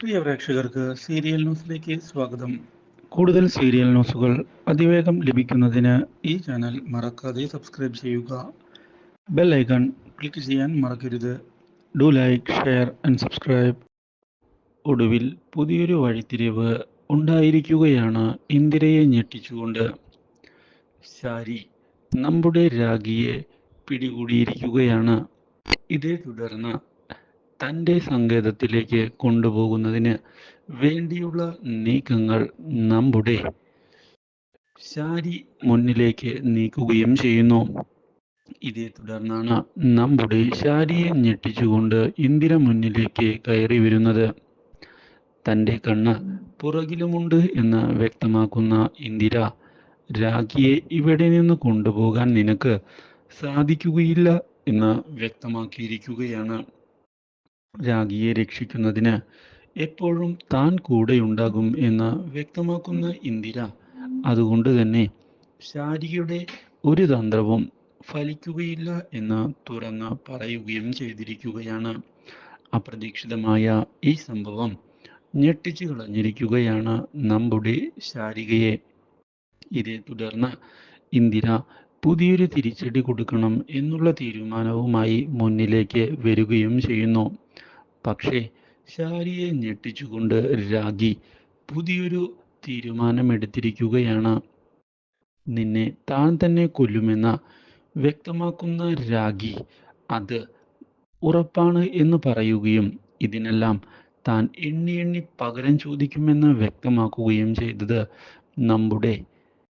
പ്രിയ പ്രേക്ഷകർക്ക് സീരിയൽ ന്യൂസിലേക്ക് സ്വാഗതം. കൂടുതൽ സീരിയൽ ന്യൂസുകൾ അതിവേഗം ലഭിക്കുന്നതിന് ഈ ചാനൽ മറക്കാതെ സബ്സ്ക്രൈബ് ചെയ്യുക. ബെൽ ഐക്കൺ ക്ലിക്ക് ചെയ്യാൻ മറക്കരുത്. Do like share and subscribe. ഒടുവിൽ പുതിയൊരു വഴിത്തിരിവ് ഉണ്ടായിരിക്കുകയാണ് ഇന്ദിരയെ ഞെട്ടിച്ചുകൊണ്ട്. ശാരി നമ്മുടെ രാഗിയെ പിടികൂടിയിരിക്കുകയാണ്. ഇതേ തുടർന്ന് തന്റെ സങ്കേതത്തിലേക്ക് കൊണ്ടുപോകുന്നതിന് വേണ്ടിയുള്ള നീക്കങ്ങൾ നമ്മുടെ ശാരി മുന്നിലേക്ക് നീക്കുകയും ചെയ്യുന്നു. ഇതേ തുടർന്നാണ് നമ്മുടെ ശാരിയെ ഞെട്ടിച്ചുകൊണ്ട് ഇന്ദിര മുന്നിലേക്ക് കയറി വരുന്നത്. തന്റെ കണ്ണ് പുറകിലുമുണ്ട് എന്ന് വ്യക്തമാക്കുന്ന ഇന്ദിര രാഖിയെ ഇവിടെ നിന്ന് കൊണ്ടുപോകാൻ നിനക്ക് സാധിക്കുകയില്ല എന്ന് വ്യക്തമാക്കിയിരിക്കുകയാണ്. രാഖിയെ രക്ഷിക്കുന്നതിന് എപ്പോഴും താൻ കൂടെയുണ്ടാകും എന്ന് വ്യക്തമാക്കുന്ന ഇന്ദിര അതുകൊണ്ട് തന്നെ ശാരിയുടെ ഒരു തന്ത്രവും ഫലിക്കുകയില്ല എന്ന് തുറന്ന് പറയുകയും ചെയ്തിരിക്കുകയാണ്. അപ്രതീക്ഷിതമായ ഈ സംഭവം ഞെട്ടിച്ചു കളഞ്ഞിരിക്കുകയാണ് നമ്മുടെ ശാരികയെ. ഇതേ തുടർന്ന് ഇന്ദിര പുതിയൊരു തിരിച്ചടി കൊടുക്കണം എന്നുള്ള തീരുമാനവുമായി മുന്നിലേക്ക് വരികയും ചെയ്യുന്നു. പക്ഷേ ശാരിയെ ഞെട്ടിച്ചുകൊണ്ട് രാഗി പുതിയൊരു തീരുമാനമെടുത്തിരിക്കുകയാണ്. നിന്നെ താൻ തന്നെ കൊല്ലുമെന്ന വ്യക്തമാക്കുന്ന രാഗി അത് ഉറപ്പാണ് എന്ന് പറയുകയും ഇതിനെല്ലാം താൻ എണ്ണി എണ്ണി പകരം ചോദിക്കുമെന്ന് വ്യക്തമാക്കുകയും ചെയ്തത് നമ്മുടെ